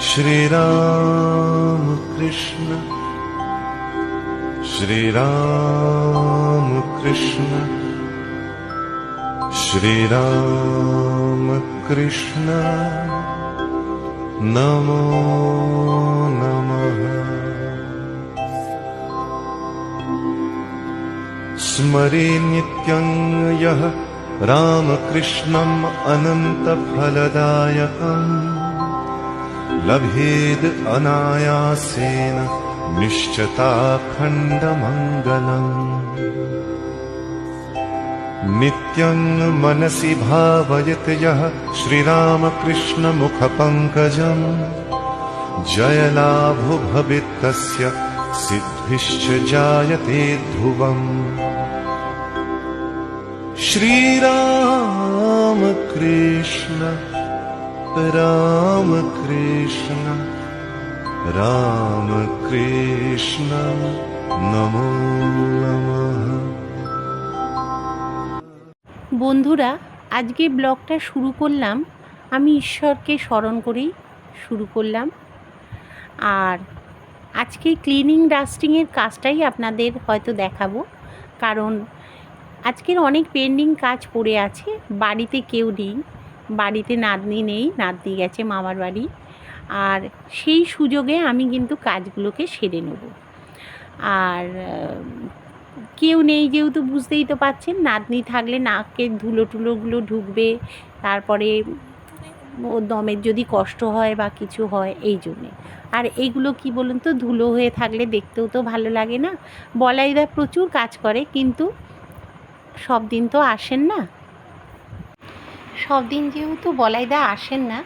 श्रीराम कृष्ण श्रीराम कृष्ण श्रीराम कृष्ण नमो नमः। स्मरे नित्यं यः रामकृष्णम् अनन्तफलदायकम् लभेद् अनायासेन निश्चताखण्डमङ्गलम्। नित्यं मनसि भावयत् यः श्रीरामकृष्णमुखपङ्कजम्। जयलाभो भवेत्तस्य सिद्धिश्च जायते ध्रुवम्। श्रीरामकृष्ण रामकृष्ण रामकृष्ण नमो नमः বন্ধুরা আজকে ব্লগটা শুরু করলাম আমি ঈশ্বরকে স্মরণ করেই শুরু করলাম আর আজকে ক্লিনিং ডাস্টিংয়ের কাজটাই আপনাদের হয়তো দেখাবো কারণ আজকের অনেক পেন্ডিং কাজ পড়ে আছে বাড়িতে কেউ নেই বাড়িতে নাতনি নেই, নাতনি গেছে মামার বাড়ি। আর সেই সুযোগে আমি কিন্তু কাজগুলোকে সেরে নেব। আর কেউ নেই যেহেতু বুঝতেই তো পাচ্ছেন, নাতনি থাকলে নাকের ধুলো টুলোগুলো ঢুকবে, তারপরে ও দমের যদি কষ্ট হয় বা কিছু হয়, এই জন্যে। আর এইগুলো কি বলুন তো, ধুলো হয়ে থাকলে দেখতেও তো ভালো লাগে না। বলাইদা প্রচুর কাজ করে, কিন্তু সব দিন তো আসেন না। সব দিন যেহেতু বলাইদা আসেন না,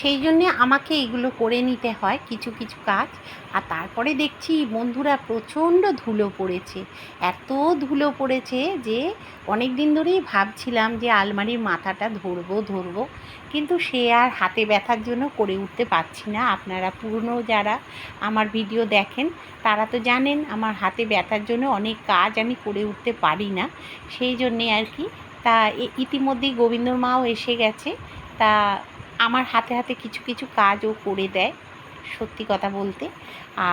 সেই জন্যে আমাকে এগুলো করে নিতে হয় কিছু কিছু কাজ। আর তারপরে দেখছি বন্ধুরা প্রচণ্ড ধুলো পড়েছে। এত ধুলো পড়েছে যে অনেক দিন ধরেই ভাবছিলাম যে আলমারির মাথাটা ধরবো ধরবো। কিন্তু সে আর হাতে ব্যথার জন্য করে উঠতে পারছি না। আপনারা পুরনো যারা আমার ভিডিও দেখেন, তারা তো জানেন আমার হাতে ব্যথার জন্য অনেক কাজ আমি করে উঠতে পারি না। সেই জন্যে আর কি তা ইতিমধ্যেই গোবিন্দর মাও এসে গেছে। তা আমার হাতে হাতে কিছু কিছু কাজও করে দেয়, সত্যি কথা বলতে।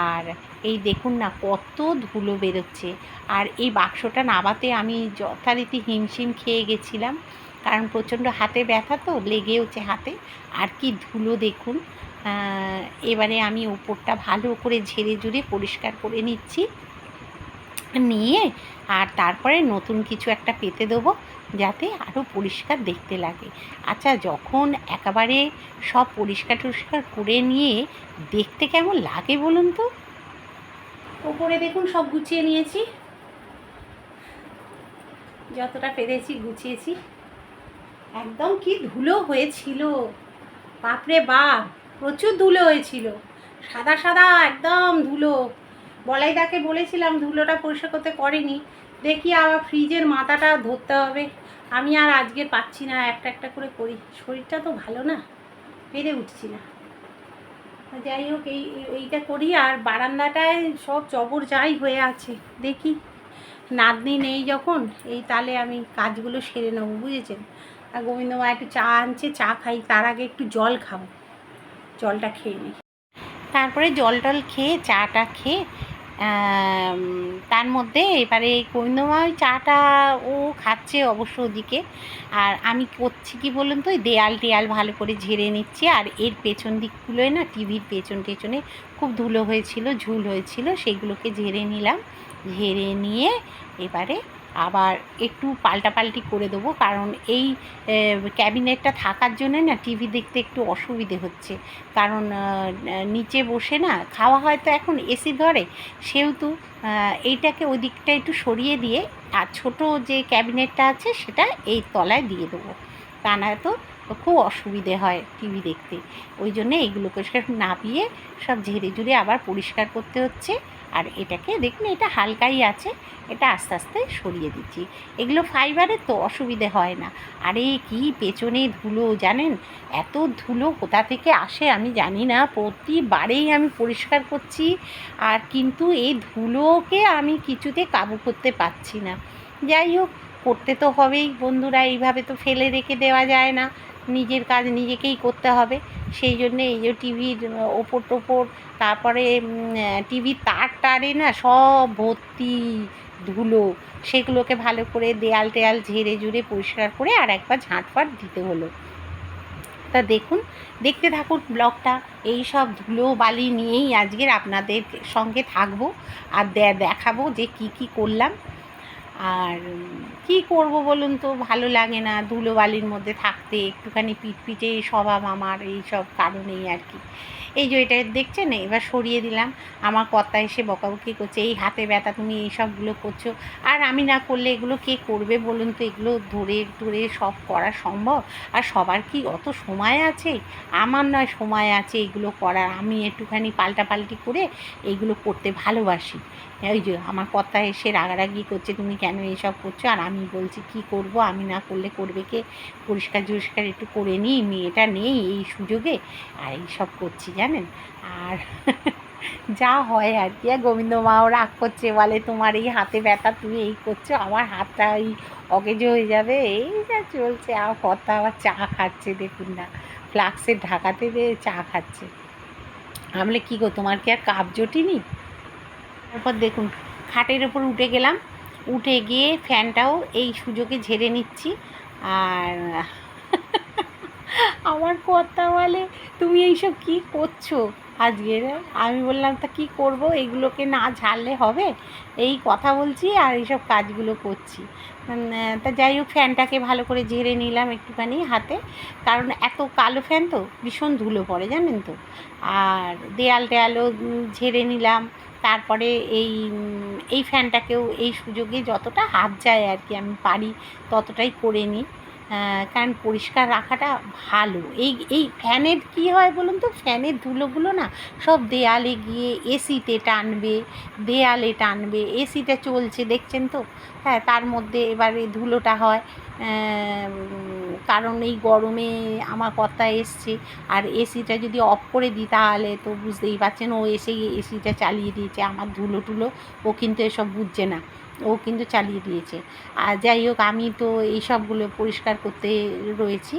আর এই দেখুন না, কত ধুলো বেরোচ্ছে। আর এই বাক্সটা নাবাতে আমি যথারীতি হিমশিম খেয়ে গেছিলাম। কারণ প্রচণ্ড হাতে ব্যথা তো, লেগেওছে হাতে। আর কি ধুলো দেখুন। এবারে আমি ওপরটা ভালো করে ঝেড়ে ঝুড়ে পরিষ্কার করে নিচ্ছি। নিয়ে আর তারপরে নতুন কিছু একটা পেতে দেবো। যাতে আরও পরিষ্কার দেখতে লাগে। আচ্ছা যখন একেবারে সব পরিষ্কার টরিষ্কার করে নিয়ে দেখতে কেমন লাগে বলুন তো? ওপরে দেখুন, সব গুছিয়ে নিয়েছি। যতটা পেরেছি গুছিয়েছি। একদম কি ধুলো হয়েছিল। বাপরে বাপ, প্রচুর ধুলো হয়েছিল। সাদা সাদা একদম ধুলো। বলাই বলাইদাকে বলেছিলাম ধুলোটা পরিষ্কার করতে করেনি। দেখি আবার ফ্রিজের মাথাটা ধরতে হবে। আমি আর আজকে পাচ্ছি না, একটা একটা করে করি। শরীরটা তো ভালো না পেরে উঠছি না। যাই হোক, এই এই- এইটা করি আর বারান্দাটায় সব জবর যাই হয়ে আছে, দেখি। নাতনি নেই যখন, এই তালে আমি কাজগুলো সেরে নেব, বুঝেছেন? আর গোবিন্দ মা একটু চা আনছে, চা খাই, তার আগে একটু জল খাব। জলটা খেয়ে নিই তারপরে জল টল খেয়ে, চাটা খেয়ে তার মধ্যে এবারে ওই চাটা ও খাচ্ছে অবশ্য ওদিকে। আর আমি করছি কি বলুন তো দেয়াল টেয়াল ভালো করে ঝেড়ে নিচ্ছি। আর এর পেছন দিকগুলোয় না টিভির পেছন পেছনে খুব ধুলো হয়েছিল, ঝুল হয়েছিল সেগুলোকে ঝেড়ে নিলাম। ঝেড়ে নিয়ে এবারে আবার একটু পাল্টাপাল্টি করে দেবো, কারণ এই ক্যাবিনেটটা থাকার জন্যে না টিভি দেখতে একটু অসুবিধে হচ্ছে। কারণ নিচে বসে না খাওয়া হয় তো এখন এসি ধরে, সেহেতু এইটাকে ওই দিকটা একটু সরিয়ে দিয়ে, আর ছোট যে ক্যাবিনেটটা আছে সেটা এই তলায় দিয়ে দেবো। তা না তো খুব অসুবিধে হয় টিভি দেখতে। ওই জন্য এইগুলোকে নাবিয়ে সব ঝেড়ে ঝুড়ে আবার পরিষ্কার করতে হচ্ছে। আর এটাকে দেখুন, এটা হালকাই আছে, এটা আস্তে আস্তে সরিয়ে দিচ্ছি। এগুলো ফাইবারের তো অসুবিধে হয় না। আরে, কি পেছনে ধুলো জানেন? এত ধুলো কোথা থেকে আসে আমি জানি না। প্রতিবারেই আমি পরিষ্কার করছি আর কিন্তু এই ধুলোকে আমি কিছুতে কাবু করতে পারছি না। যাই হোক, করতে তো হবেই বন্ধুরা, এইভাবে তো ফেলে রেখে দেওয়া যায় না। নিজের কাজ নিজেকেই করতে হবে। সেই জন্যে এই যে টিভির ওপর টোপর, তারপরে টিভির তার টারে না সব ভর্তি ধুলো, সেগুলোকে ভালো করে দেয়াল টেয়াল ঝেড়ে ঝুড়ে পরিষ্কার করে আর একবার ঝাঁটফাট দিতে হলো। তা দেখুন, দেখতে থাকুন ব্লগটা, এই সব ধুলো বালি নিয়েই আজকের আপনাদের সঙ্গে থাকব আর দেখাবো যে কি কি করলাম। আর কি করব বলুন তো, ভালো লাগে না ধুলো বালির মধ্যে থাকতে, একটুখানি পিটপিটে স্বভাব আমার এই সব কারণেই আর কি। এই যে এটা দেখছেন, এবার সরিয়ে দিলাম। আমার কর্তা এসে বকাবকি করছে, এই হাতে ব্যথা, তুমি এই সবগুলো করছ? আর আমি না করলে এগুলো কে করবে বলুন তো? এগুলো ধরে ধরে সব করা সম্ভব? আর সবার কি অত সময় আছে? আমার নয় সময় আছে এগুলো করার। আমি একটুখানি পাল্টাপাল্টি করে এইগুলো করতে ভালোবাসি। ওই যে আমার কথা এসে রাগারাগি করছে, তুমি কেন এইসব করছ? আর আমি বলছি, কি করব? আমি না করলে করবে কে? পরিষ্কার জরিষ্কার একটু করে নিই মেয়েটা নেই এই সুযোগে। আর এইসব করছি, জানেন? আর যা হয় আর কি। গোবিন্দ মাও রাগ করছে, বলে, তোমার এই হাতে ব্যথা, তুমি এই করছ, আমার হাতটা এই অকেজ হয়ে যাবে। এই যা চলছে, আর কথা আবার চা খাচ্ছে, দেখুন না। ফ্লাক্সের ঢাকাতে চা খাচ্ছে। আমি কী গো, তোমার কি আর কাপ জটিনি? তারপর দেখুন, খাটের ওপর উঠে গেলাম। উঠে গিয়ে ফ্যানটাও এই সুযোগে ঝেড়ে নিচ্ছি। আর আমার কথা বলে, তুমি এইসব কি করছ আজকের আমি বললাম, তা কি করব? এইগুলোকে না ঝাড়লে হবে? এই কথা বলছি আর এইসব কাজগুলো করছি। তা যাই হোক, ফ্যানটাকে ভালো করে ঝেড়ে নিলাম একটুখানি হাতে। কারণ এত কালো ফ্যান তো ভীষণ ধুলো পড়ে, জানেন তো? আর দেয়াল টেয়ালও ঝেড়ে নিলাম। তারপরে এই এই ফ্যানটাকেও এই সুযোগে যতটা হাত যায় আর কি, আমি পারি ততটাই করে নিই। কারণ পরিষ্কার রাখাটা ভালো। এই এই ফ্যানের কি হয় বলুন তো? ফ্যানের ধুলোগুলো না সব দেয়ালে গিয়ে এসিতে টানবে, দেয়ালে টানবে, এসিটা চলছে দেখছেন তো? হ্যাঁ তার মধ্যে এবারে ধুলোটা হয়। কারণ এই গরমে আমার কথা এসছে। আর এসিটা যদি অফ করে দিই তাহলে তো বুঝতেই পারছেন, ও এসে এসিটা চালিয়ে দিয়েছে। আমার ধুলো টুলো, ও কিন্তু এসব বুঝছে না। ও কিন্তু চালিয়ে দিয়েছে। আর যাই হোক, আমি তো এই সবগুলো পরিষ্কার করতে রয়েছি।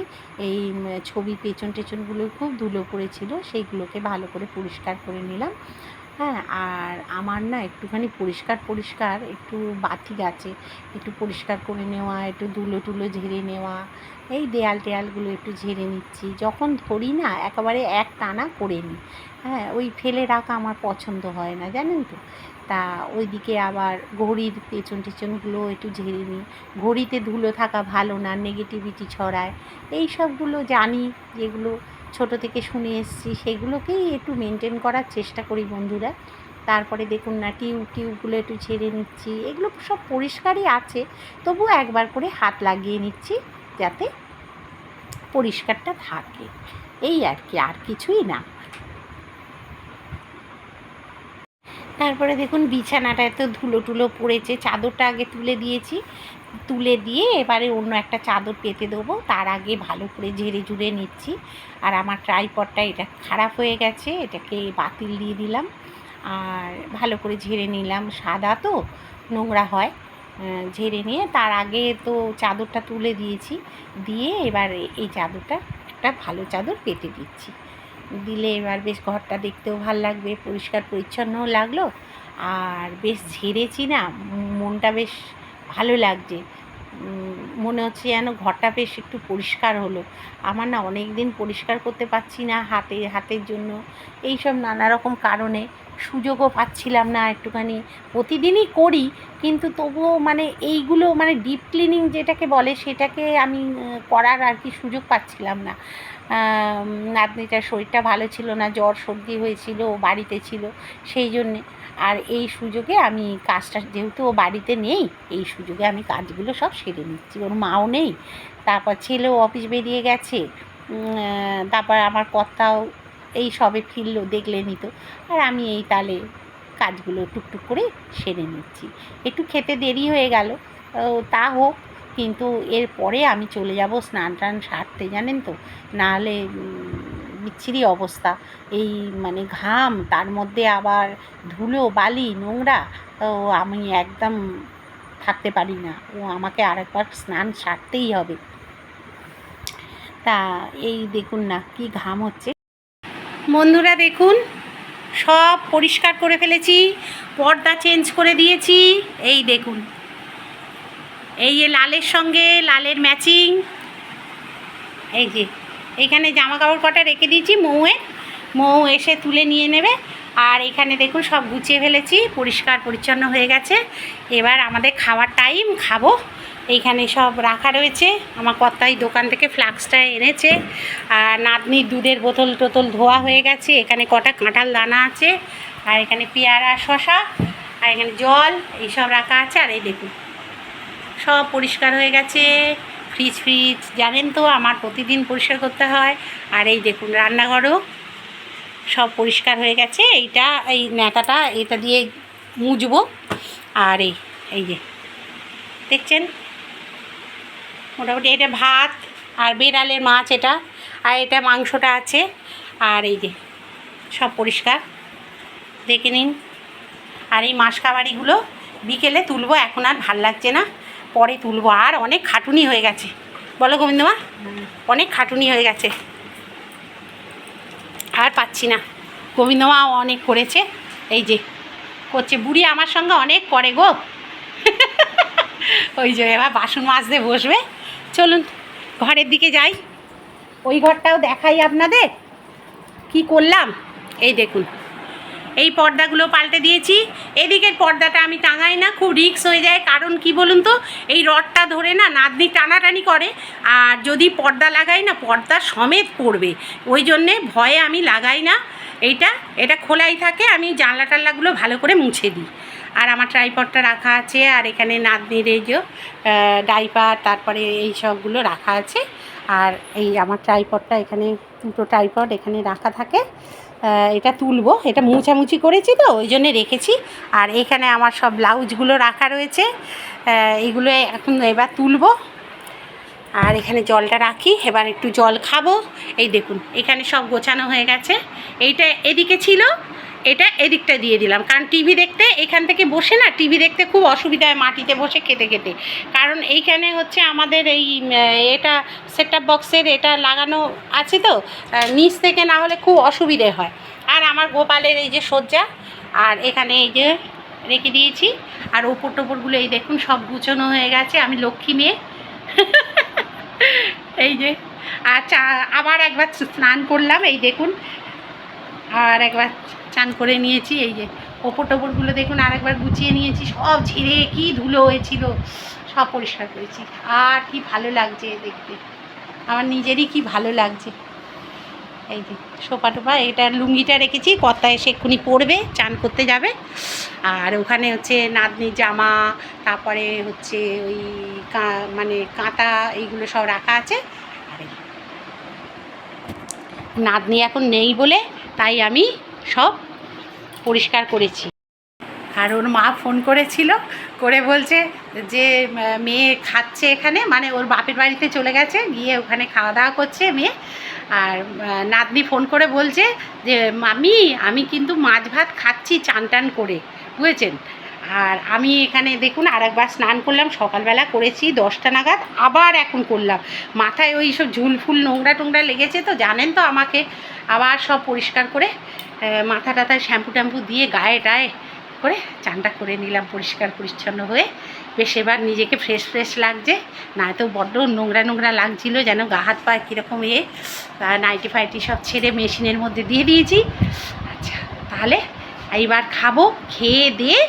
এই ছবি পেছন টেছনগুলো খুব ধুলো পড়েছিল, সেইগুলোকে ভালো করে পরিষ্কার করে নিলাম। হ্যাঁ আর আমার না একটুখানি পরিষ্কার পরিষ্কার একটু বাতি আছে একটু পরিষ্কার করে নেওয়া, একটু ধুলো টুলো ঝেড়ে নেওয়া, এই দেয়াল টেয়ালগুলো একটু ঝেড়ে নিচ্ছি। যখন ধরি না, একেবারে এক টানা করে নিই। হ্যাঁ ওই ফেলে রাখা আমার পছন্দ হয় না, জানেন তো? তা ওইদিকে আবার ঘড়ির পেছন টেছনগুলো একটু ঝেড়ে নিই। ঘড়িতে ধুলো থাকা ভালো না নেগেটিভিটি ছড়ায়। এই সবগুলো জানি, যেগুলো ছোট থেকে শুনে এসেছি, সেগুলোকেই একটু মেনটেন করার চেষ্টা করি বন্ধুরা। তারপরে দেখুন না, টিউব, টিউবগুলো একটু ছেড়ে নিচ্ছি। এগুলো সব পরিষ্কারই আছে তবুও একবার করে হাত লাগিয়ে নিচ্ছি যাতে পরিষ্কারটা থাকে। এই আর কি, আর কিছুই না। তারপরে দেখুন বিছানাটা এত ধুলো টুলো পড়েছে, চাদরটা আগে তুলে দিয়েছি। তুলে দিয়ে এবারে অন্য একটা চাদর পেতে দেবো, তার আগে ভালো করে ঝেড়ে ঝুড়ে নিচ্ছি। আর আমার ট্রাইপডটা এটা খারাপ হয়ে গেছে, এটাকে বাতিল দিয়ে দিলাম। আর ভালো করে ঝেড়ে নিলাম, সাদা তো, নোংরা হয়। ঝেড়ে নিয়ে তার আগে তো চাদরটা তুলে দিয়েছি, দিয়ে এবার এই চাদরটা একটা ভালো চাদর পেতে দিচ্ছি। দিলে এবার বেশ ঘরটা দেখতেও ভালো লাগবে, পরিষ্কার পরিচ্ছন্নও লাগল। আর বেশ ঝেড়েছি না, মনটা বেশ ভালো লাগছে। মনে হচ্ছে যেন ঘরটা বেশ একটু পরিষ্কার হলো। আমার না অনেক দিন পরিষ্কার করতে পারছি না হাতে, হাতের জন্য। এই সব নানা রকম কারণে সুযোগও পাচ্ছিলাম না একটুখানি। প্রতিদিনই করি, কিন্তু তবুও মানে এইগুলো মানে ডিপ ক্লিনিং যেটাকে বলে সেটাকে আমি করার আর কি সুযোগ পাচ্ছিলাম না। নাতনিটার শরীরটা ভালো ছিল না, জ্বর সর্দি হয়েছিল, ও বাড়িতে ছিল, সেই জন্যে। আর এই সুযোগে আমি কাজটা, যেহেতু ও বাড়িতে নেই, এই সুযোগে আমি কাজগুলো সব সেরে নিচ্ছি। ওর মাও নেই, তারপর ছেলেও অফিস বেরিয়ে গেছে তারপর আমার কর্তাও এই সবে ফিরলো দেখলে তো। আর আমি এই তালে কাজগুলো টুকটুক করে সেরে নিচ্ছি। একটু খেতে দেরি হয়ে গেল তা হোক কিন্তু এরপরে আমি চলে যাব স্নান টান সারতে, জানেন তো? নাহলে বিচ্ছিরি অবস্থা। এই মানে ঘাম, তার মধ্যে আবার ধুলো, বালি, নোংরা তো আমি একদম থাকতে পারি না। ও আমাকে আরেকবার স্নান সারতেই হবে। তা, এই দেখুন না, কি ঘাম হচ্ছে। বন্ধুরা দেখুন, সব পরিষ্কার করে ফেলেছি, পর্দা চেঞ্জ করে দিয়েছি। এই দেখুন। এই যে লালের সঙ্গে লালের ম্যাচিং এই যে এইখানে জামা কাপড় কটা রেখে দিয়েছি, মৌয়ে। মৌ এসে তুলে নিয়ে নেবে। আর এখানে দেখুন, সব গুছিয়ে ফেলেছি, পরিষ্কার পরিচ্ছন্ন হয়ে গেছে। এবার আমাদের খাওয়ার টাইম খাব। এইখানে সব রাখা রয়েছে। আমার কর্তাই দোকান থেকে ফ্লাক্সটা এনেছে। আর নাতনির দুধের বোতল টোতল ধোয়া হয়ে গেছে। এখানে কটা কাঁঠাল দানা আছে। আর এখানে পেয়ারা শশা আর এখানে জল, এইসব রাখা আছে। আর এই দেখুন সব পরিষ্কার হয়ে গেছে। ফ্রিজ ফ্রিজ জানেন তো আমার প্রতিদিন পরিষ্কার করতে হয়। আর এই দেখুন রান্নাঘরও সব পরিষ্কার হয়ে গেছে। এইটা, এই ন্যাকাটা এটা দিয়ে মুছবো আর এই এই যে, দেখছেন? মোটামুটি এটা ভাত আর বেড়ালের মাছ এটা। আর এটা মাংসটা আছে। আর এই যে, সব পরিষ্কার। দেখে নিন। আর এই মাসকাবাড়িগুলো বিকেলে তুলবো, এখন আর ভালো লাগছে না। পরে তুলবো। আর অনেক খাটুনি হয়ে গেছে। বলো গোবিন্দমা, অনেক খাটুনি হয়ে গেছে। আর পাচ্ছি না। গোবিন্দমা অনেক করেছে। এই যে, করছে। বুড়ি আমার সঙ্গে অনেক করে গো। ওই যে, এবার বাসন মাজতে বসবে। চলুন, ঘরের দিকে যাই। ওই ঘরটাও দেখাই আপনাদের। কি করলাম? এই দেখুন। এই পর্দাগুলো পাল্টে দিয়েছি। এদিকের পর্দাটা আমি টাঙাই না, খুব রিক্স হয়ে যায়। কারণ কি বলুন তো, এই রডটা ধরে না নাতনি টানাটানি করে। আর যদি পর্দা লাগাই না, পর্দা সমেত পড়বে। ওই জন্যে ভয়ে আমি লাগাই না। এইটা, এটা খোলাই থাকে, আমি জানলা টাল্লাগুলো ভালো করে মুছে দিই। আর আমার ট্রাইপডটা রাখা আছে, আর এখানে নাতনির এই যে ডাইপার, তারপরে এই সবগুলো রাখা আছে। আর এই আমার ট্রাইপডটা এখানে, দুটো ট্রাইপড এখানে রাখা থাকে। এটা তুলবো। এটা মুছামুছি করেছি তো, ওই জন্যে রেখেছি। আর এখানে আমার সব ব্লাউজগুলো রাখা রয়েছে। এগুলো এখন এবার তুলবো। আর এখানে জলটা রাখি, এবার একটু জল খাব। এই দেখুন, এখানে সব গোছানো হয়ে গেছে। এইটা এদিকে ছিল এটা এদিকটা দিয়ে দিলাম। কারণ টিভি দেখতে এখান থেকে বসে না, টিভি দেখতে খুব অসুবিধা হয় মাটিতে বসে খেতে খেতে কারণ এইখানে হচ্ছে আমাদের এই এটা সেট বক্সের এটা লাগানো আছে তো নিচ থেকে না হলে খুব অসুবিধে হয়। আর আমার গোপালের এই যে সজ্জা আর এখানে এই যে রেখে দিয়েছি। আর ওপর টোপরগুলো এই দেখুন সব গুছানো হয়ে গেছে, আমি লক্ষ্মী মেয়ে। এই যে আচ্ছা আবার একবার স্নান করলাম, এই দেখুন। আর একবার চান করে নিয়েছি, এই যে ওপর টোপরগুলো দেখুন আর একবার গুছিয়ে নিয়েছি, সব ঝিরে কি ধুলো হয়েছিল, সব পরিষ্কার করেছি। আর কি ভালো লাগছে দেখতে, আমার নিজেরই কি ভালো লাগছে। এই যে সোপা টোপা এটা লুঙ্গিটা রেখেছি কর্তা এসে এক্ষুনি পরবে, চান করতে যাবে। আর ওখানে হচ্ছে নাতনির জামা, তারপরে হচ্ছে ওই মানে কাঁটা এইগুলো সব রাখা আছে। নাতনি এখন নেই বলে, তাই আমি সব পরিষ্কার করেছি। আর ওর মা ফোন করেছিল, করে বলছে যে মেয়ে খাচ্ছে এখানে মানে ওর বাপের বাড়িতে চলে গেছে, গিয়ে ওখানে খাওয়া দাওয়া করছে মেয়ে। আর নাতনি ফোন করে বলছে যে মামি আমি কিন্তু মাছ ভাত খাচ্ছি চান টান করে, বুঝেছেন? আর আমি এখানে দেখুন আর একবার স্নান করলাম, সকালবেলা করেছি দশটা নাগাদ, আবার এখন করলাম। মাথায় ওই সব ঝুল ফুল নোংরা টোংরা লেগেছে তো, জানেন তো আমাকে। আবার সব পরিষ্কার করে মাথা টাথায় শ্যাম্পু ট্যাম্পু দিয়ে গায়ে টায়ে করে চানটা করে নিলাম পরিষ্কার পরিচ্ছন্ন হয়ে। বেশ, এবার নিজেকে ফ্রেশ ফ্রেশ লাগছে। না তো বড্ড নোংরা নোংরা লাগছিল, যেন গা হাত পায়ে কীরকম ইয়ে নাইটি ফাইটি সব ছেড়ে মেশিনের মধ্যে দিয়ে দিয়েছি। আচ্ছা তাহলে এইবার খাব, খেয়ে দিয়ে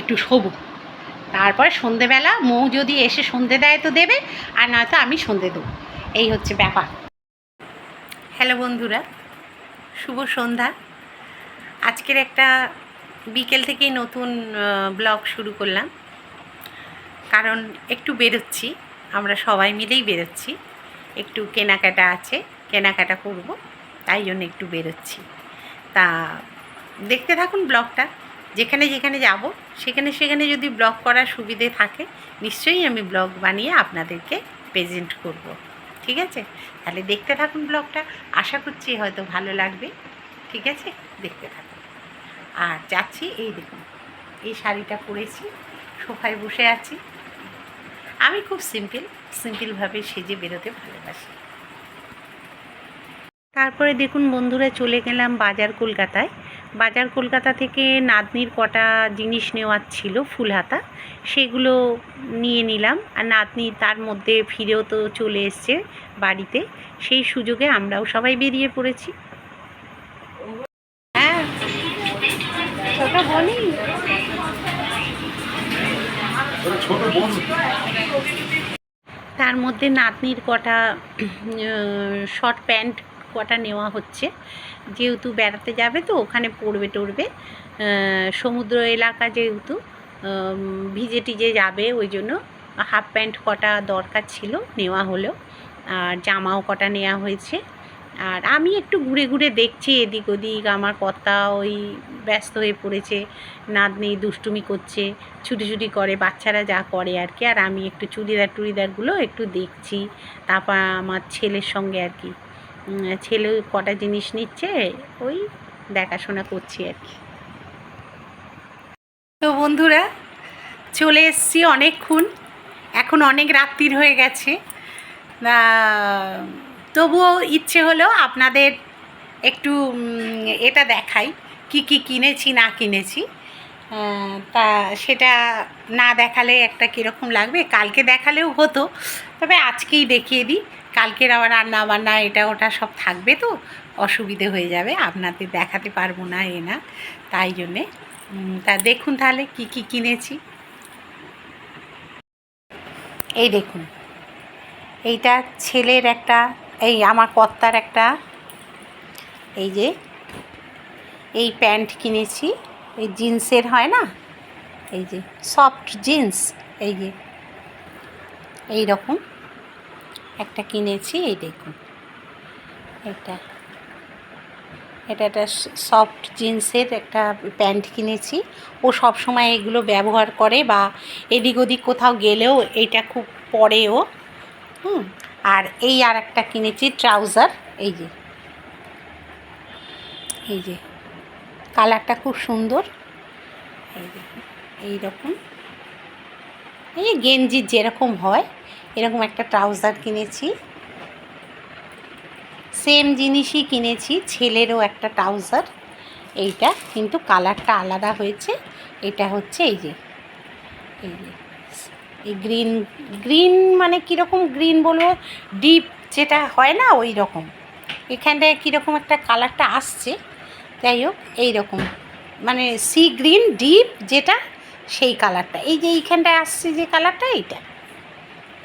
একটু শোবো। তারপর সন্ধেবেলা মৌ যদি এসে সন্ধে দেয় তো দেবে, আর নয়তো আমি সন্ধে দেবো। এই হচ্ছে ব্যাপার। হ্যালো বন্ধুরা, শুভ সন্ধ্যা। আজকের একটা বিকেল থেকেই নতুন ব্লগ শুরু করলাম। কারণ একটু বেরোচ্ছি, আমরা সবাই মিলেই বেরোচ্ছি। একটু কেনাকাটা আছে, কেনাকাটা করব, তাই জন্য একটু বেরোচ্ছি। তা দেখতে থাকুন ব্লগটা, যেখানে যেখানে যাব সেখানে সেখানে যদি ব্লগ করার সুবিধে থাকে, নিশ্চয়ই আমি ব্লগ বানিয়ে আপনাদেরকে প্রেজেন্ট করব। ঠিক আছে? তাহলে দেখতে থাকুন ব্লগটা। আশা করছি হয়তো ভালো লাগবে। ঠিক আছে? দেখতে থাকুন। আর যাচ্ছি, এই দেখুন, এই শাড়িটা পরেছি, সোফায় বসে আছি। আমি খুব সিম্পল সিম্পলভাবে সেজে বেরোতে ভালোবাসি। তারপরে দেখুন বন্ধুরা, চলে গেলাম বাজার কলকাতায়। বাজার কলকাতা থেকে নাতনির কটা জিনিস নেওয়ার ছিল, ফুল হাতা, সেগুলো নিয়ে নিলাম। আর নাতনি তার মধ্যে ফিরেও তো চলে এসছে বাড়িতে। সেই সুযোগে আমরাও সবাই বেরিয়ে পড়েছি। হ্যাঁ তার মধ্যে নাতনির কটা শর্ট প্যান্ট কটা নেওয়া হচ্ছে। যেহেতু বেড়াতে যাবে তো, ওখানে পড়বে টড়বে। সমুদ্র এলাকা যেহেতু ভিজে টিজে যাবে, ওই জন্য হাফ প্যান্ট কটা দরকার ছিল নেওয়া হলো আর জামাও কটা নেওয়া হয়েছে। আর আমি একটু ঘুরে ঘুরে দেখছি এদিক ওদিক, আমার কর্তা ওই ব্যস্ত হয়ে পড়েছে, নাতনি দুষ্টুমি করছে, ছুটি ছুটি করে, বাচ্চারা যা করে আর কি। আর আমি একটু চুড়িদার টুড়িদারগুলো একটু দেখছি, তারপর আমার ছেলের সঙ্গে আর কি। ছেলে কটা জিনিস নিচ্ছে, ওই দেখাশোনা করছি আর কি। তো বন্ধুরা, চলে এসছি অনেকক্ষণ, এখন অনেক রাত্রির হয়ে গেছে। তবুও ইচ্ছে হলো আপনাদের একটু এটা দেখাই, কি কি কিনেছি, না কিনেছি। তা সেটা না দেখালে একটা কীরকম লাগবে? কালকে দেখালেও হতো, তবে আজকেই দেখিয়ে দিই। কালকের আবার রান্না বান্না, এটা ওটা সব থাকবে তো? অসুবিধে হয়ে যাবে, আপনাদের দেখাতে পারব না এ না, তাই জন্যে। তা দেখুন তাহলে কি কি কিনেছি। এই দেখুন, এইটা ছেলের একটা, এই আমার কর্তার একটা, এই যে, এই প্যান্ট কিনেছি, এই জিন্সের হয় না? এই যে, সফট জিন্স, এই যে, এই রকম। একটা কিনেছি, এই দেখুন। এটা। এটা একটা সফট জিন্সের একটা প্যান্ট কিনেছি। ও সব সময় এগুলো ব্যবহার করে বা এদিক ওদিক কোথাও গেলেও এইটা খুব পরে ও। হুম, আর এই আর একটা কিনেছি ট্রাউজার, এই যে। এই যে। কালারটা খুব সুন্দর। এই যে এই গেঞ্জির যেরকম হয় এরকম একটা ট্রাউজার কিনেছি। সেম জিনিসই কিনেছি, ছেলেরও একটা ট্রাউজার। এইটা, কিন্তু কালারটা আলাদা হয়েছে। এটা হচ্ছে এই যে এই যে, এই গ্রিন গ্রিন মানে কীরকম গ্রিন বলব? ডিপ যেটা হয় না ওই রকম এখানটায় কীরকম একটা কালারটা আসছে। যাই হোক এই রকম মানে সি গ্রিন, ডিপ যেটা, সেই কালারটা। এই যে এইখানটায় আসছে যে কালারটা, এইটা।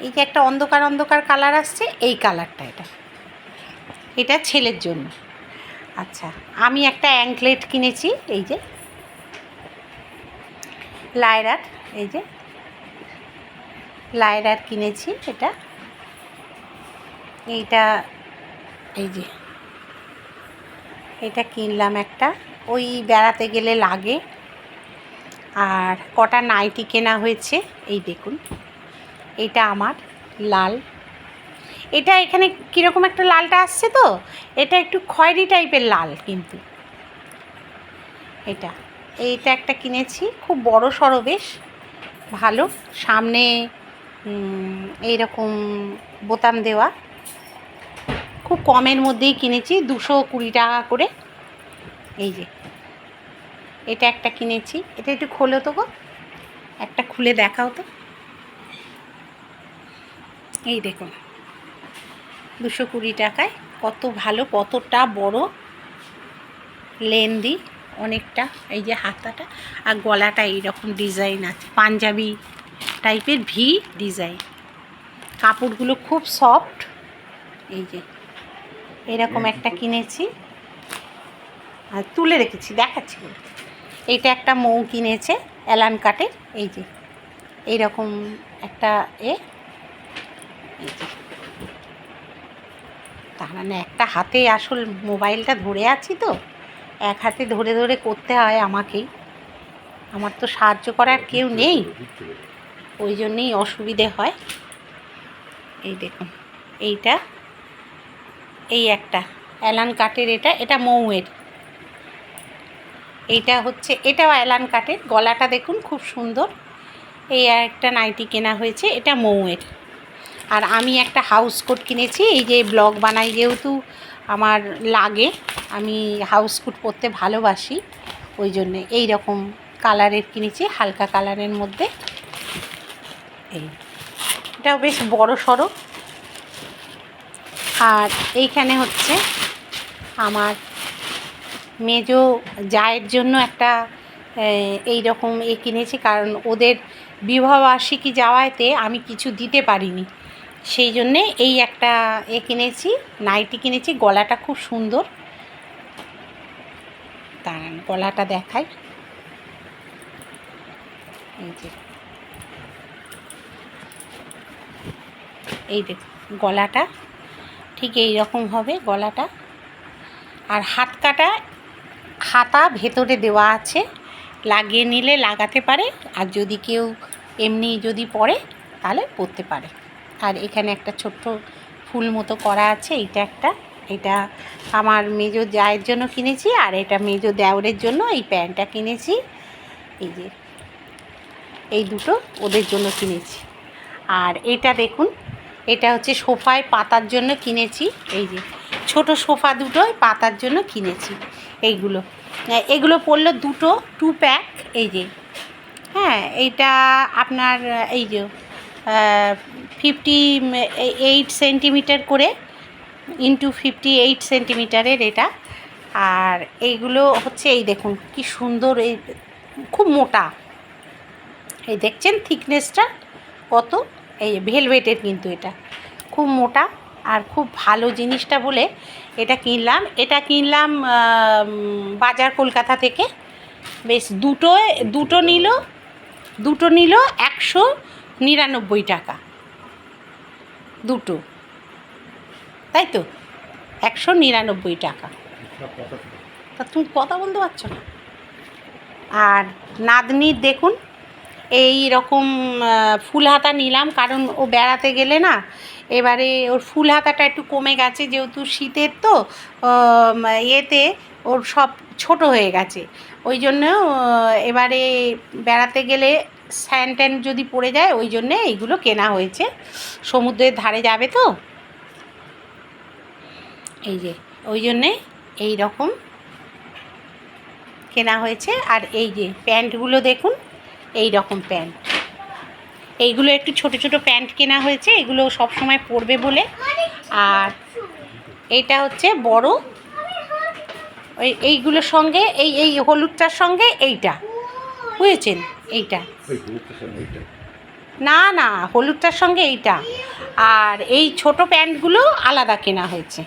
এই যে একটা অন্ধকার অন্ধকার কালার আসছে, এই কালারটা এটা। এটা ছেলের জন্য। আচ্ছা আমি একটা অ্যাঙ্কলেট কিনেছি, এই যে। লায়রার এই যে। লায়রার কিনেছি এটা। এইটা, এই যে। এটা কিনলাম একটা। ওই বেড়াতে গেলে লাগে। আর কটা নাইটি কেনা হয়েছে, এই দেখুন। এটা আমার লাল। এটা এখানে কীরকম একটা লালটা আসছে তো? এটা একটু খয়েরি টাইপের লাল কিন্তু। এটা, এইটা একটা কিনেছি, খুব বড় সড়ো বেশ ভালো। সামনে এইরকম বোতাম দেওয়া। খুব কমের মধ্যেই কিনেছি, দুশো কুড়ি টাকা করে। এই যে, এটা একটা কিনেছি। এটা একটু খোলো তো গো। একটা খুলে দেখাও তো। এই দেখুন, দুশো কুড়ি টাকায় কত ভালো, কতটা বড় লেন্দি অনেকটা, এই যে হাতাটা, আর গলাটা এইরকম ডিজাইন আছে, পাঞ্জাবি টাইপের ভি ডিজাইন। কাপড়গুলো খুব সফট, এই যে, এরকম একটা কিনেছি, আর তুলে রেখেছি, দেখাচ্ছি এইটা একটা মৌ কিনেছে, অ্যালান কাটের, এই যে, এইরকম একটা এ তার মানে একটা হাতে আসল মোবাইলটা ধরে আছি তো। এক হাতে ধরে ধরে করতে হয় আমাকেই আমার তো সাহায্য করার কেউ নেই। ওই জন্যেই অসুবিধে হয়। এই দেখুন, এইটা, এই একটা, অ্যালান কাটের এটা এটা মৌয়ের। এইটা হচ্ছে, এটাও অ্যালান কাটের। গলাটা দেখুন খুব সুন্দর। এই একটা নাইটি কেনা হয়েছে, এটা মৌয়ের। আর আমি একটা হাউস কোট কিনেছি, এই যে ব্লগ বানাই যেহেতু আমার লাগে, আমি হাউস কোট পরতে ভালোবাসি, ওই জন্যে এই রকম কালারের কিনেছি, হালকা কালারের মধ্যে। এই, এটাও বেশ বড় সড়ো। আর এইখানে হচ্ছে আমার মেজো জায়ের জন্য একটা এই রকম এ কিনেছি, কারণ ওদের বিবাহবার্ষিকী যাওয়াতে আমি কিছু দিতে পারিনি। সেই জন্যে এই একটা এ কিনেছি, নাইটি কিনেছি, গলাটা খুব সুন্দর। দাঁড়ান, গলাটা দেখাই। এই এই দেখ গলাটা ঠিক এই রকম হবে, গলাটা। আর হাত কাটা, হাতা ভেতরে দেওয়া আছে, লাগিয়ে নিলে লাগাতে পারে, আর যদি কেউ এমনি যদি পরে, তাহলে পরতে পারে। আর এখানে একটা ছোট্ট ফুল মতো করা আছে এইটা একটা। এটা আমার মেজো জায়ের জন্য কিনেছি আর এটা মেজো দেওরের জন্য এই প্যান্টটা কিনেছি। এই যে, এই দুটো ওদের জন্য কিনেছি। আর এটা দেখুন, এটা হচ্ছে সোফায় পাতার জন্য কিনেছি। এই যে, ছোট সোফা দুটোই পাতার জন্য কিনেছি। এইগুলো এগুলো পড়ল দুটো টু প্যাক এই যে। হ্যাঁ এইটা আপনার, এই যে ফিফটি, এইট সেন্টিমিটার করে, ইন্টু ফিফটি এইট সেন্টিমিটারের এটা। আর এইগুলো হচ্ছে এই দেখুন, কি সুন্দর, এই খুব মোটা। এই দেখছেন থিকনেসটা কত? এই ভেলভেটের কিন্তু এটা। খুব মোটা আর খুব ভালো জিনিসটা বলে এটা কিনলাম। এটা কিনলাম বাজার কলকাতা থেকে। বেশ দুটো দুটো নিল দুটো নিল একশো নিরানব্বই টাকা। দুটো। তাই তো? একশো নিরানব্বই টাকা। তা তুমি কথা বলতে পারছ না? আর নাতনির দেখুন, এই রকম ফুল হাতা নিলাম, কারণ ও বেড়াতে গেলে না, এবারে ওর ফুল হাতাটা একটু কমে গেছে, যেহেতু শীতের তো এতে ওর সব ছোট হয়ে গেছে। ওই জন্য এবারে বেড়াতে গেলে স্যান ট্যান যদি পড়ে যায়, ওই জন্যে এইগুলো কেনা হয়েছে। সমুদ্রের ধারে যাবে তো? এই যে, ওই জন্যে এই রকম কেনা হয়েছে। আর এই যে প্যান্টগুলো দেখুন, এই রকম প্যান্ট এইগুলো একটু ছোট ছোট প্যান্ট কেনা হয়েছে, এগুলো সব সময় পরবে বলে। আর এইটা হচ্ছে বড়। ওই, এইগুলোর সঙ্গে, এই এই হলুদটার সঙ্গে এইটা। বুঝেছেন? এইটা। না না হলুদটার সঙ্গে এইটা। আর এই ছোট প্যান্টগুলো আলাদা কেনা হয়েছে।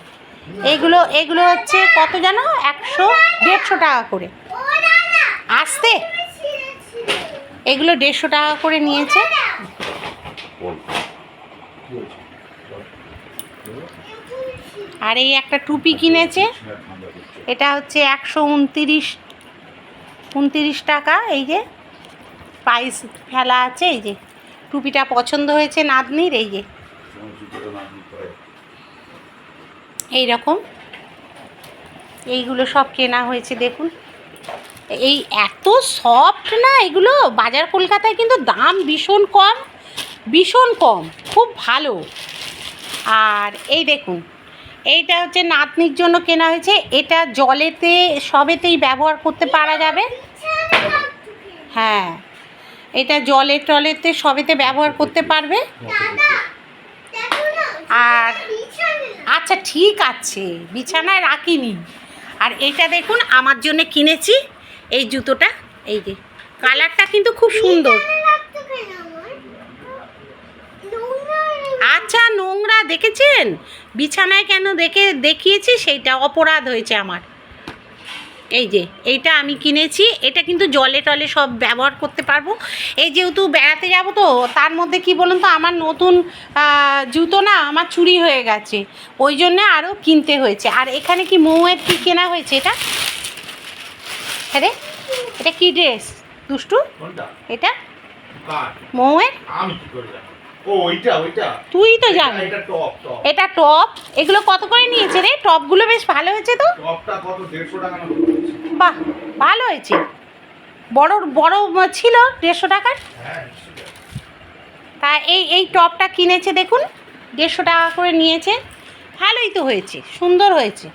এগুলো এগুলো হচ্ছে কত জানো একশো দেড়শো টাকা করে। আসতে? এগুলো দেড়শো টাকা করে নিয়েছে। আর এই একটা টুপি কিনেছে। এটা হচ্ছে একশো উনতিরিশ উনতিরিশ টাকা এই যে। প্রাইস ফেলা আছে, এই যে টুপিটা পছন্দ হয়েছে নাতনির, এই যে। এই রকম এইগুলো সব কেনা হয়েছে, দেখুন। এই এত সফট না, এগুলো বাজার কলকাতায় কিন্তু দাম ভীষণ কম ভীষণ কম, খুব ভালো। আর এই দেখুন, এইটা হচ্ছে নাতনির জন্য কেনা হয়েছে, এটা জলেতে, সবেতেই ব্যবহার করতে পারা যাবে। হ্যাঁ। এটা জলে টলেতে সবেতে ব্যবহার করতে পারবে? আর আচ্ছা ঠিক আছে বিছানায় রাখিনি। আর এটা দেখুন আমার জন্য কিনেছি। এই জুতোটা এই যে কালারটা কিন্তু খুব সুন্দর। আচ্ছা নোংরা দেখেছেন? বিছানায় কেন দেখে দেখিয়েছি সেইটা অপরাধ হয়েছে আমার। এই যে এইটা আমি কিনেছি এটা কিন্তু জলে টলে সব ব্যবহার করতে পারব। এই যেহেতু বেড়াতে যাব তো তার মধ্যে কি বলুন তো আমার নতুন জুতো না আমার চুরি হয়ে গেছে। ওই জন্য আরও কিনতে হয়েছে। আর এখানে কি মৌয়ের কি কেনা হয়েছে এটা? আরে এটা কি ড্রেস দুষ্টু? এটা? মৌয়ের? ও ওইটা ওইটা। তুই তো এটা- এটা টপ টপ এটা টপ এগুলো কত করে নিয়েছে রে? টপগুলো বেশ ভালো হয়েছে তো? টপটা কত? দেড়শো টাকা বাহ ভালো হয়েছে। বড় বড় ছিল দেড়শো টাকার? হ্যাঁ তা এই এই টপটা কিনেছে দেখুন। দেড়শো টাকা করে নিয়েছে। ভালোই তো হয়েছে সুন্দর হয়েছে।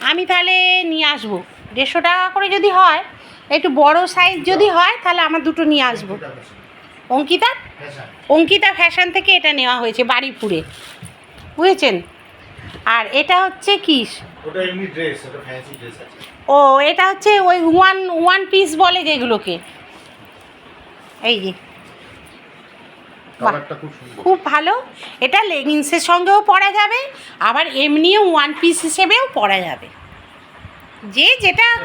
আমি তাহলে নিয়ে আসব। দেড়শো টাকা করে যদি হয় একটু বড় সাইজ যদি হয় তাহলে আমার দুটো নিয়ে আসব। অঙ্কিতা? অঙ্কিতা ফ্যাশন থেকে এটা নেওয়া হয়েছে বাড়িপুরে। বুঝেছেন? আর এটা হচ্ছে কি? ও এটা হচ্ছে ওই ওয়ান ওয়ান পিস বলে যেগুলোকে। এই যে। খুব ভালো। এটা লেগিংসের সঙ্গেও পরা যাবে আবার এমনিও ওয়ান পিস হিসেবেও পরা যাবে। যে যেটা?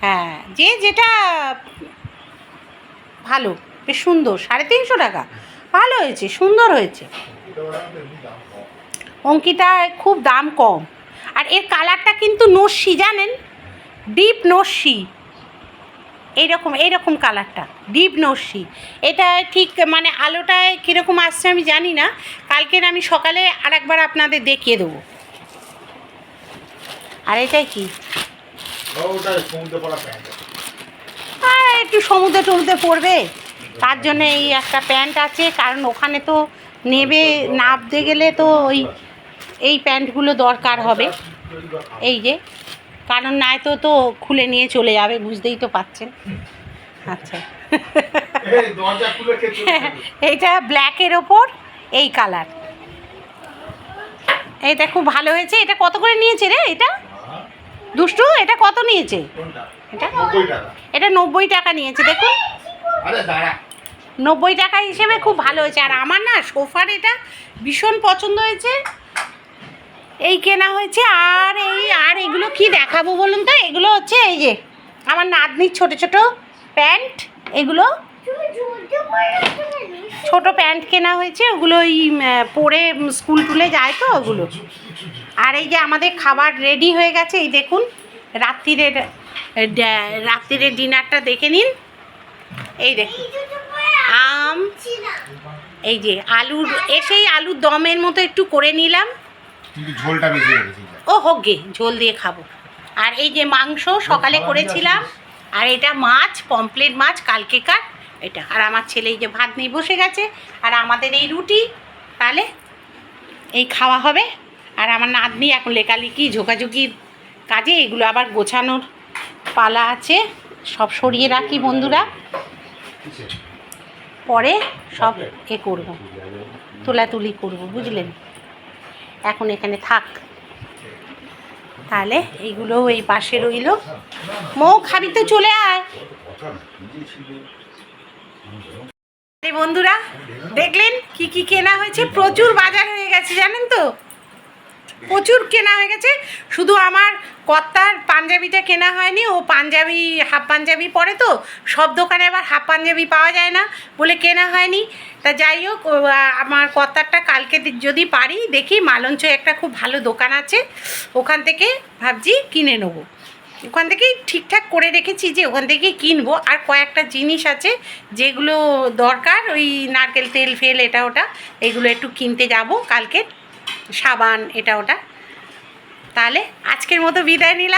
হ্যাঁ যে যেটা ভালো। বেশ সুন্দর? সাড়ে তিনশো টাকা। ভালো হয়েছে সুন্দর হয়েছে। এটা ওরা কিন্তু এমনি দাম কম অঙ্কিতা খুব দাম কম। আর এর কালারটা কিন্তু নস্যি জানেন? ডিপ নস্যি। এইরকম এইরকম কালারটা ডিপ নস্যি। এটা ঠিক মানে আলোটায় কীরকম আসছে আমি জানি না। কালকের আমি সকালে আরেকবার আপনাদের দেখিয়ে দেবো। আর এটাই কি? আর একটু সমুদ্রে টমুদ্রে পড়বে? তার জন্য এই একটা প্যান্ট আছে, কারণ ওখানে তো নেবে নামতে গেলে তো ওই, এই প্যান্টগুলো দরকার হবে। এই যে, কারণ নয় তো তো খুলে নিয়ে চলে যাবে, বুঝতেই তো পাচ্ছেন। আচ্ছা? এইটা ব্ল্যাকের ওপর, এই কালার। এটা খুব ভালো হয়েছে। এটা কত করে নিয়েছে রে এটা? দুষ্টু, এটা কত নিয়েছে? এটা? এটা নব্বই টাকা। নিয়েছে, দেখুন। নব্বই টাকা হিসেবে খুব ভালো হয়েছে। আর আমার না সোফার এটা ভীষণ পছন্দ হয়েছে। এই কেনা হয়েছে। আর এই, আর এগুলো কি দেখাবো বলুন তো? এগুলো হচ্ছে এই যে আমার নাতনির ছোট ছোট প্যান্ট। এগুলো ছোট প্যান্ট কেনা হয়েছে। ওগুলো ওই পরে স্কুল টুলে যায় তো ওগুলো। আর এই যে আমাদের খাবার রেডি হয়ে গেছে। এই দেখুন, রাত্রিরের রাত্রিরের ডিনারটা দেখে নিন। এই দেখুন। আম। এই যে আলুর এসেই আলুর দমের মতো একটু করে নিলাম। ঝোলটা বেশি ও হোক গে ঝোল দিয়ে খাব। আর এই যে মাংস সকালে করেছিলাম আর এটা মাছ পমপ্লেট মাছ কালকেকার এটা। আর আমার ছেলে এই যে ভাত নিয়ে বসে গেছে আর আমাদের এই রুটি তাহলে এই খাওয়া হবে। আর আমার নাতনি এখন লেখালেখি ঝোকাঝুকির কাজে এগুলো আবার গোছানোর পালা আছে। সব সরিয়ে রাখি বন্ধুরা। পরে সব এ করব তুলাতুলি করব বুঝলেন? এখন এখানে থাক। তাহলে এইগুলোও এই পাশে রইল। মৌ খাবি তো চলে আয়। বন্ধুরা দেখলেন কি কি কেনা হয়েছে? প্রচুর বাজার হয়ে গেছে জানেন তো? প্রচুর কেনা হয়ে গেছে। শুধু আমার কর্তার পাঞ্জাবিটা কেনা হয়নি, ও পাঞ্জাবি, হাফ পাঞ্জাবি পরে তো, সব দোকানে আবার হাফ পাঞ্জাবি পাওয়া যায় না বলে কেনা হয়নি। তা যাই হোক আমার কর্তারটা কালকে যদি পারি, দেখি মালঞ্চ একটা খুব ভালো দোকান আছে, ওখান থেকে ভাবছি কিনে নেব। ওখান থেকেই ঠিকঠাক করে রেখেছি যে, ওখান থেকেই কিনবো। আর কয়েকটা জিনিস আছে যেগুলো দরকার, ওই নারকেল তেল, ফেল, এটা, ওটা, এগুলো একটু কিনতে যাব কালকে। সাবান এটা ওটা। তাহলে আজকের মতো বিদায় নিলাম।